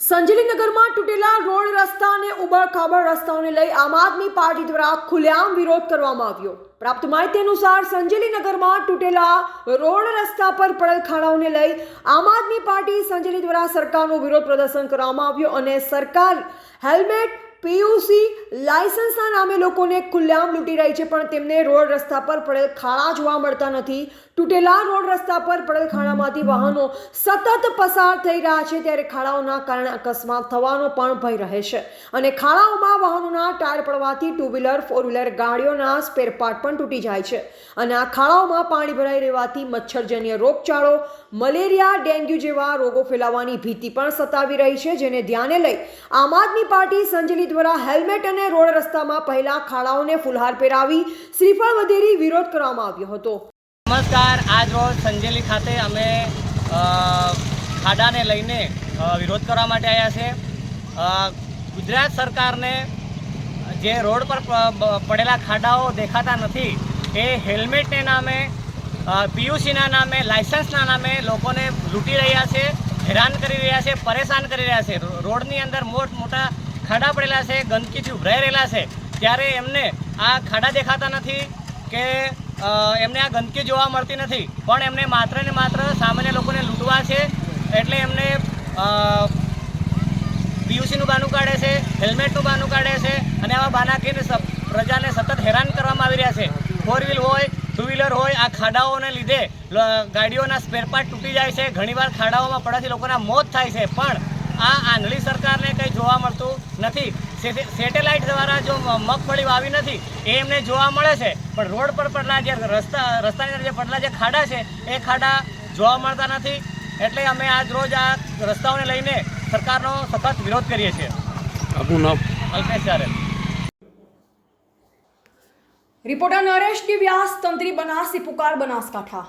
સંજેલીનગરમાં તૂટેલા રોડ રસ્તા અને ઉબડ રસ્તાઓને લઈ આમ આદમી પાર્ટી દ્વારા ખુલ્લેઆમ વિરોધ કરવામાં આવ્યો. પ્રાપ્ત માહિતી અનુસાર સંજેલીનગરમાં તૂટેલા રોડ રસ્તા પર પડેલ ખાડાઓને લઈ આમ આદમી પાર્ટી સંજલી દ્વારા સરકારનો વિરોધ પ્રદર્શન કરવામાં આવ્યો અને સરકાર હેલ્મેટ, પીયુસી લાયસન્સના નામે લોકોને ખુલ્લેઆમ લૂંટી રહી છે, પણ તેમને રોડ રસ્તા પર પડેલ ખાડા જોવા મળતા નથી. તૂટેલા રોડ રસ્તા પર પડેલ ખાડામાંથી વાહનો સતત પસાર થઈ રહ્યા છે, ત્યારે ખાડાઓના કારણે અકસ્માત થવાનો પણ ભય રહે છે. અને ખાડાઓમાં વાહનોના ટાયર પડવાથી ટુ વ્હીલર ફોર વ્હીલર ગાડીઓના સ્પેરપાર્ટ પણ તૂટી જાય છે. અને આ ખાડાઓમાં પાણી ભરાઈ રહેવાથી મચ્છરજન્ય રોગચાળો, મલેરિયા, ડેન્ગ્યુ જેવા રોગો ફેલાવાની ભીતિ પણ સતાવી રહી છે, જેને ધ્યાને લઈ આમ આદમી પાર્ટી, સંજલી દ્વારા હેલ્મેટ અને રોડ રસ્તામાં પહેલા ખાડાઓને ફુલહાર પહેરાવી શ્રીફળ વધેરી વિરોધ કરવામાં આવ્યો હતો. નમસ્કાર. આજ રોજ સંજેલી ખાતે અમે ખાડાને લઈને વિરોધ કરવા માટે આવ્યા છે ગુજરાત સરકારને જે રોડ પર પડેલા ખાડાઓ દેખાતા નથી, એ હેલ્મેટને નામે પીયુસીના નામે, લાયસન્સના નામે લોકોને લૂંટી રહ્યા છે, હેરાન કરી રહ્યા છે, પરેશાન કરી રહ્યા છે. રોડની અંદર મોટ મોટા ખાડા પડેલા છે ગંદકીથી ઉભરાઈ રહેલા છે, ત્યારે એમને આ ખાડા દેખાતા નથી કે એમને આ ગંદકી જોવા મળતી નથી. પણ એમને માત્ર ને માત્ર સામાન્ય લોકોને લૂંટવા છે, એટલે એમને પીયુસીનું બાનું કાઢે છે હેલ્મેટનું બાનું કાઢે છે, અને આવા બાના કહીને પ્રજાને સતત હેરાન કરવામાં આવી રહ્યા છે. ફોર વ્હીલ હોય ટુ વ્હીલર હોય, આ ખાડાઓને લીધે ગાડીઓના સ્પેરપાર્ટ તૂટી જાય છે. ઘણીવાર ખાડાઓમાં પડવાથી લોકોના મોત થાય છે. પણ આ આંધળી સરકારને કંઈ જોવા મળતું નથી. સેટેલાઇટ દ્વારા જો મગફળી વાવી નથી એ એમને જોવા મળે છે. પણ રોડ પર પડેલા જે રસ્તા રસ્તાની અંદર જે પડેલા જે ખાડા છે એ ખાડા જોવા મળતા નથી. એટલે અમે આજ રોજ આ રસ્તાઓને લઈને સરકારનો સખત વિરોધ કરીએ છીએ. આપનું નામ? અલ્પેશ રિપોર્ટર નરેશ વ્યાસ તંત્રી બનાસી પુકાર બનાસકાંઠા.